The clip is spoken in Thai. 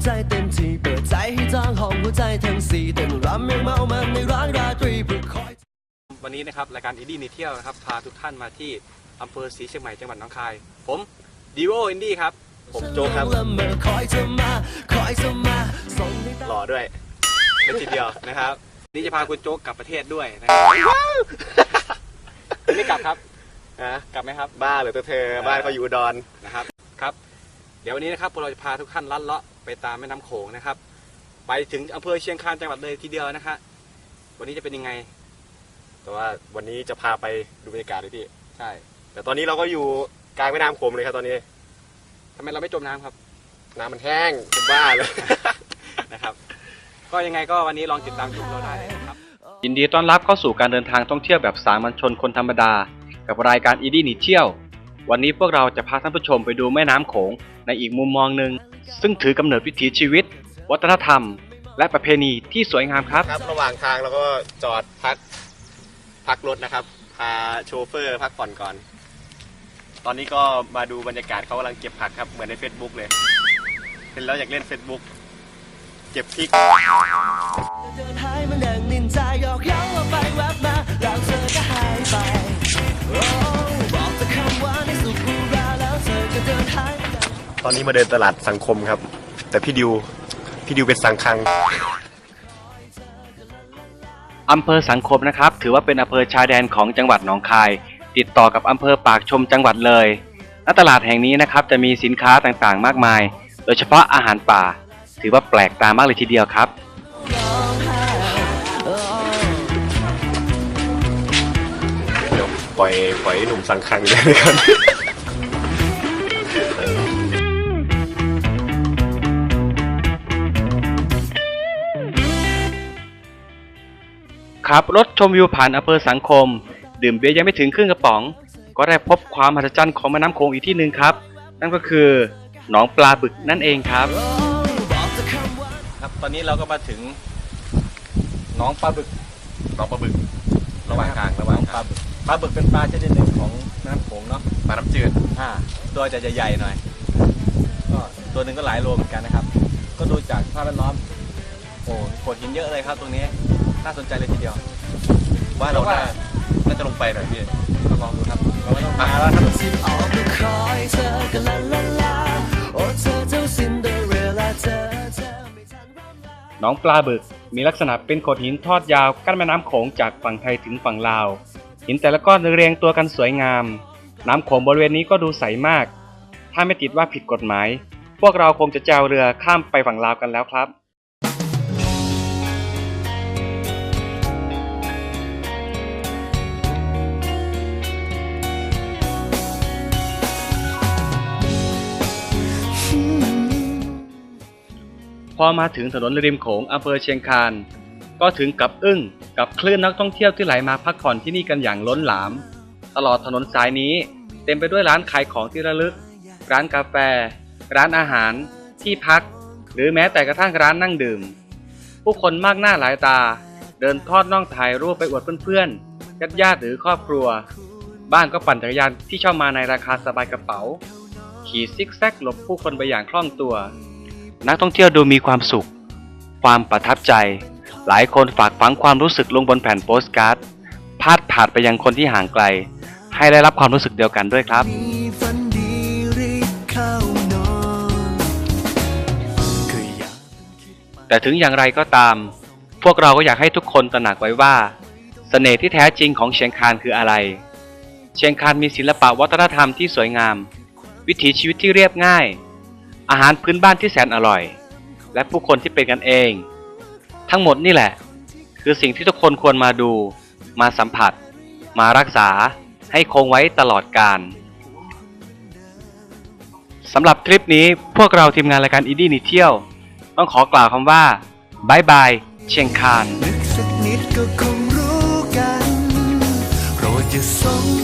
ห้องหัวใจทั้งสี่เต้นรำยังเมามันในร้านราตรีเพื่อคอยวันนี้นะครับรายการอินดี้ในเที่ยวนะครับพาทุกท่านมาที่อำเภอศรีเชียงใหม่จังหวัดหนองคาย ผมดีโออินดี้ครับ ผมโจ๊กครับละเมอคอยเธอมาคอยเธอมาส่งให้ตา หล่อด้วยเป็นทีเดียวนะครับวันนี่จะพาคุณโจ๊กกลับประเทศด้วยนะครับไม่กลับครับฮะกลับไหมครับ บ้าเหรือตัวเธอบ้านเขาอยู่อุดอนนะครับครับ เดี๋ยววันนี้นะครับพวกเราจะพาทุกท่านลัดเลาะ ไปตามแม่น้ำโขงนะครับ ไปถึงอำเภอเชียงคานจังหวัดเลยทีเดียวนะฮะวันนี้จะเป็นยังไง แต่ว่าวันนี้จะพาไปดูบรรยากาศเลยพี่ ใช่ แต่ตอนนี้เราก็อยู่กลางแม่น้ำโขงเลยครับตอนนี้ทำไมเราไม่จมน้ำครับ น้ำมันแห้งผมบ้าเลย นะครับ ก็ยังไงก็วันนี้ลองติดตามชมเราได้เลยนะครับ ยินดีต้อนรับเข้าสู่การเดินทางท่องเที่ยวแบบสามัญชนคนธรรมดา กับรายการอีดี้หนีเที่ยว วันนี้พวกเราจะพาท่านผู้ชมไปดูแม่น้ำโขงในอีกมุมมองหนึ่ง ซึ่งถือกำเนิดวิถีชีวิต วัฒนธรรม และประเพณีที่สวยงามครับ ครับระหว่างทางเราก็จอดพักพักรถนะครับ พาโชเฟอร์พักผ่อนก่อน ตอนนี้ก็มาดูบรรยากาศเขากำลังเก็บผักครับ เหมือนใน Facebook เลย เห็นแล้วอยากเล่น Facebook เก็บพริกเดินหายมานั่งนินจาหยอกเย้าว่าไปแวบมาแล้วเธอก็หายไป ตอนนี้มาเดินตลาดสังคมครับ แต่พี่ดิว พี่ดิวเป็นสังคังอำเภอสังคมนะครับ ถือว่าเป็นอำเภอชายแดนของจังหวัดหนองคาย ติดต่อกับอำเภอปากชมจังหวัดเลยณตลาดแห่งนี้นะครับจะมีสินค้าต่างๆ มากมาย โดยเฉพาะอาหารป่า ถือว่าแปลกตามากเลยทีเดียวครับร้องไห้โอ้เดี๋ยวปล่อยปล่อยให้หนุ่มสังคังเลยกัน ขับรถชมวิวผ่านอำเภอสังคม ดื่มเบียร์ยังไม่ถึงครึ่งกระป๋อง ก็ได้พบความมหัศจรรย์ของแม่น้ำโขงอีกที่หนึ่งครับ นั่นก็คือหนองปลาบึกนั่นเองครับบอกแต่คำว่าครับตอนนี้เราก็มาถึงหน้องปลาบึกน้องปลาบึกระหว่างกลางระหว่างปลาบึกปลาบึกเป็นปลาชนิดหนึ่งของแม่น้ำโขงเนาะปลาน้ำจืดอ่าตัวจะใหญ่ๆหน่อยก็ตัวหนึ่งก็หลายโลเหมือนกันนะครับ ก็ดูจากสภาพแวดล้อมโอ้โขดหินเยอะเลยครับตรงนี้ น่าสนใจเลยทีเดียว ว่าเราว่าน่าน่าจะลงไปหน่อยพี่ก็ลองดูครับเราไม่ต้องมาแล้วครับสิออกไปคอยเธอกันลาลาลาโอ้เธอเจ้าซินเดอเรลล่าเธอเธอไม่ทันร่ำลาหนองปลาบึกมีลักษณะเป็นโขดหินทอดยาวกั้นแม่น้ำโขงจากฝั่งไทยถึงฝั่งลาว หินแต่ละก้อนเรียงตัวกันสวยงาม น้ำโขงบริเวณนี้ก็ดูใสมาก ถ้าไม่ติดว่าผิดกฎหมาย พวกเราคงจะแจวเรือข้ามไปฝั่งลาวกันแล้วครับ อมาถึงถนนริมโขงอำเภอเชียงคาน ก็ถึงกับอึ้งกับคลื่นนักท่องเที่ยวที่ไหลมาพักผ่อนที่นี่กันอย่างล้นหลาม ตลอดถนนสายนี้เต็มไปด้วยร้านขายของที่ระลึก ร้านกาแฟ ร้านอาหาร ที่พัก หรือแม้แต่กระทั่งร้านนั่งดื่ม ผู้คนมากหน้าหลายตา เดินทอดน่องถ่ายรูปไปอวดเพื่อนๆญาติญาติหรือครอบครัว บ้างก็ปั่นจักรยานที่เช่ามาในราคาสบายกระเป๋า ขี่ซิกแซกหลบผู้คนไปอย่างคล่องตัว นักท่องเที่ยวดูมีความสุข ความประทับใจ หลายคนฝากฝังความรู้สึกลงบนแผ่นโปสการ์ดพาดผ่านไปยังคนที่ห่างไกล ให้ได้รับความรู้สึกเดียวกันด้วยครับแต่ถึงอย่างไรก็ตาม พวกเราก็อยากให้ทุกคนตระหนักไว้ว่าเสน่ห์ที่แท้จริงของเชียงคานคืออะไร เชียงคานมีศิลปะวัฒนธรรมที่สวยงาม วิถีชีวิตที่เรียบง่าย อาหารพื้นบ้านที่แสนอร่อย และผู้คนที่เป็นกันเอง ทั้งหมดนี่แหละ คือสิ่งที่ทุกคนควรมาดู มาสัมผัส มารักษาให้คงไว้ตลอดกาลสำหรับคลิปนี้พวกเราทีมงานรายการอีดี้นีเที่ยว ต้องขอกล่าวคำว่าบายบายเชียงคานนึกสักนิดก็คงรู้กันโปรดอย่าสง